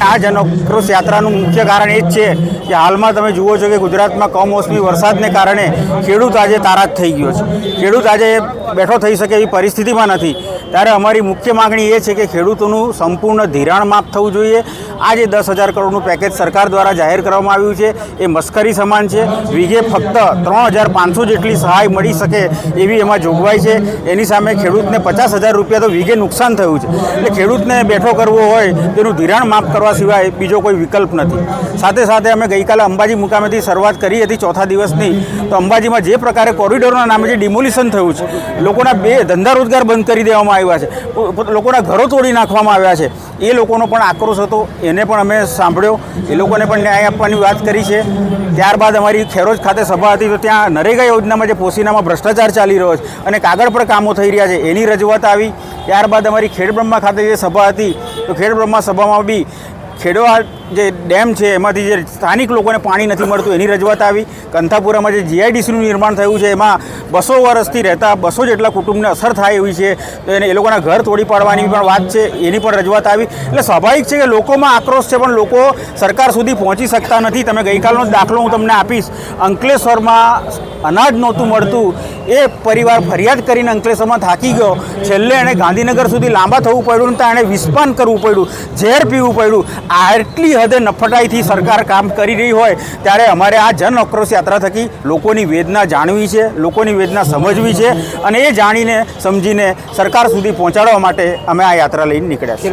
આ જનક્રોશ યાત્રાનું મુખ્ય કારણ એ જ છે કે હાલમાં તમે જુઓ છો કે ગુજરાતમાં કમોસમી વરસાદને કારણે ખેડૂત આજે તારાજ થઈ ગયો છે. ખેડૂત આજે બેઠો થઈ શકે એવી પરિસ્થિતિમાં નથી. ત્યારે અમારી મુખ્ય માગણી એ છે કે ખેડૂતોનું સંપૂર્ણ ધિરાણ માફ થવું જોઈએ. આ જે દસ હજાર કરોડનું પેકેજ સરકાર દ્વારા જાહેર કરવામાં આવ્યું છે. એ મસ્કરી સમાન છે. વિઘે ફક્ત ત્રણ હજાર પાંચસો જેટલી સહાય મળી શકે એવી એમાં જોગવાઈ છે. એની સામે ખેડૂતને પચાસ હજાર રૂપિયા તો વિઘે નુકસાન થયું છે. એટલે ખેડૂતને બેઠો કરવો હોય, તેનું ધિરાણ માફ કરવા સિવાય બીજો કોઈ વિકલ્પ નથી. સાથે સાથે અમે ગઈકાલે અંબાજી મુકામેથી શરૂઆત કરી હતી ચોથા દિવસની. તો અંબાજીમાં જે પ્રકારે કોરિડોરના નામે જે ડિમોલિશન થયું છે, લોકોના બે ધંધા રોજગાર બંધ કરી દેવામાં આવ્યા છે. લોકોના ઘરો તોડી નાખવામાં આવ્યા છે. એ લોકોનો પણ આક્રોશ હતો. એને પણ અમે સાંભળ્યો. એ લોકોને પણ ન્યાય આપવાની વાત કરી છે. ત્યારબાદ અમારી ખેરોજ ખાતે સભા હતી. તો ત્યાં નરેગા યોજનામાં જે પોસીનામાં ભ્રષ્ટાચાર ચાલી રહ્યો છે અને કાગળ પર કામો થઈ રહ્યા છે. એની રજૂઆત આવી. ત્યારબાદ અમારી ખેડબ્રહ્મા ખાતે જે સભા હતી, તો ખેડબ્રહ્મા સભામાં બી ખેડવા જે ડેમ છે, એમાંથી જે સ્થાનિક લોકોને પાણી નથી મળતું, એની રજૂઆત આવી. કંથાપુરામાં જે જીઆઈડીસીનું નિર્માણ થયું છે, એમાં બસો વર્ષથી રહેતા બસો જેટલા કુટુંબને અસર થાય એવી છે. તો એને એ લોકોના ઘર તોડી પાડવાની પણ વાત છે, એની પણ રજૂઆત આવી. એટલે સ્વાભાવિક છે કે લોકોમાં આક્રોશ છે, પણ લોકો સરકાર સુધી પહોંચી શકતા નથી. તમે ગઈકાલનો જ દાખલો હું તમને આપીશ. અંકલેશ્વરમાં અનાજ નહોતું મળતું. એ પરિવાર ફરિયાદ કરીને અંકલેશ્વરમાં થાકી ગયો. છેલ્લે એણે ગાંધીનગર સુધી લાંબા થવું પડ્યું ત્યાં એણે વિસ્પાન કરવું પડ્યું. ઝેર પીવું પડ્યું. આટલી હદે નફટાઈથી સરકાર કામ કરી રહી હોય, ત્યારે અમારે આ જન આક્રોશ યાત્રા થકી લોકોની વેદના જાણવી છે, લોકોની વેદના સમજવી છે, અને એ જાણીને, સમજીને સરકાર સુધી પહોંચાડવા માટે અમે આ યાત્રા લઈને નીકળ્યા છીએ.